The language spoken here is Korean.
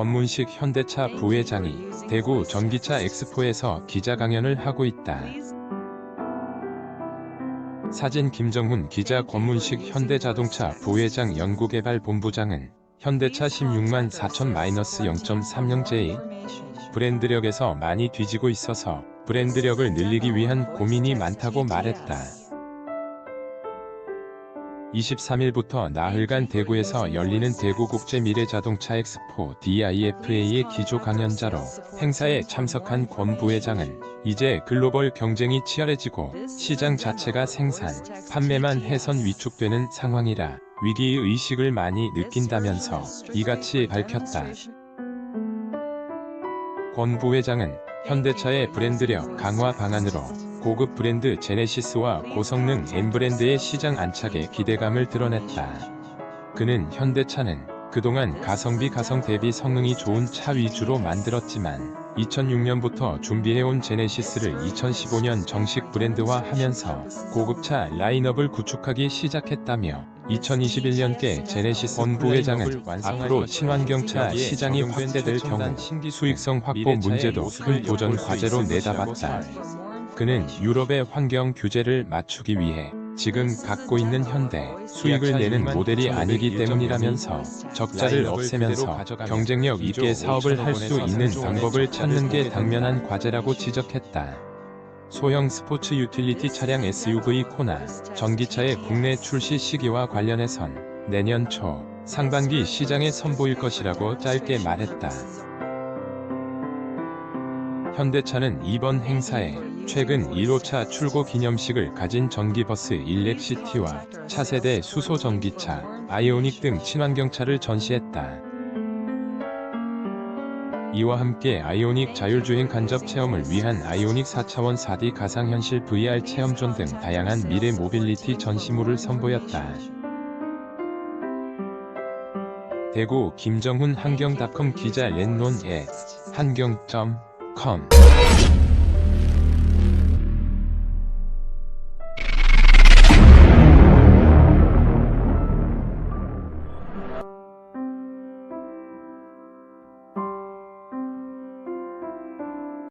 권문식 현대차 부회장이 대구 전기차 엑스포에서 기자 강연을 하고 있다. 사진 김정훈 기자 권문식 현대자동차 부회장 연구개발본부장은 현대차 16만 4천-0.30J 브랜드력에서 많이 뒤지고 있어서 브랜드력을 늘리기 위한 고민이 많다고 말했다. 23일부터 나흘간 대구에서 열리는 대구국제미래자동차 엑스포 DIFA의 기조 강연자로 행사에 참석한 권 부회장은 이제 글로벌 경쟁이 치열해지고 시장 자체가 생산, 판매만 해선 위축되는 상황이라 위기의 의식을 많이 느낀다면서 이같이 밝혔다. 권 부회장은 현대차의 브랜드력 강화 방안으로 고급 브랜드 제네시스와 고성능 M 브랜드의 시장 안착에 기대감을 드러냈다. 그는 현대차는 그동안 가성비 가성 대비 성능이 좋은 차 위주로 만들었지만 2006년부터 준비해온 제네시스를 2015년 정식 브랜드화하면서 고급차 라인업을 구축하기 시작했다며 2021년께 제네시스 권 부회장은 앞으로 친환경차 시장이 확대될 경우 수익성 확보 문제도 큰 도전 과제로 내다봤다. 그는 유럽의 환경 규제를 맞추기 위해 지금 갖고 있는 현대 수익을 내는 모델이 아니기 때문이라면서 적자를 없애면서 경쟁력 있게 사업을 할 수 있는 방법을 찾는 게 당면한 과제라고 지적했다. 소형 스포츠 유틸리티 차량 SUV 코나 전기차의 국내 출시 시기와 관련해선 내년 초 상반기 시장에 선보일 것이라고 짧게 말했다. 현대차는 이번 행사에 최근 1호차 출고 기념식을 가진 전기버스 일렉시티와 차세대 수소 전기차, 아이오닉 등 친환경차를 전시했다. 이와 함께 아이오닉 자율주행 간접 체험을 위한 아이오닉 4차원 4D 가상현실 VR 체험존 등 다양한 미래 모빌리티 전시물을 선보였다. 대구 김정훈 한경닷컴 기자 에 한경.com gmail.com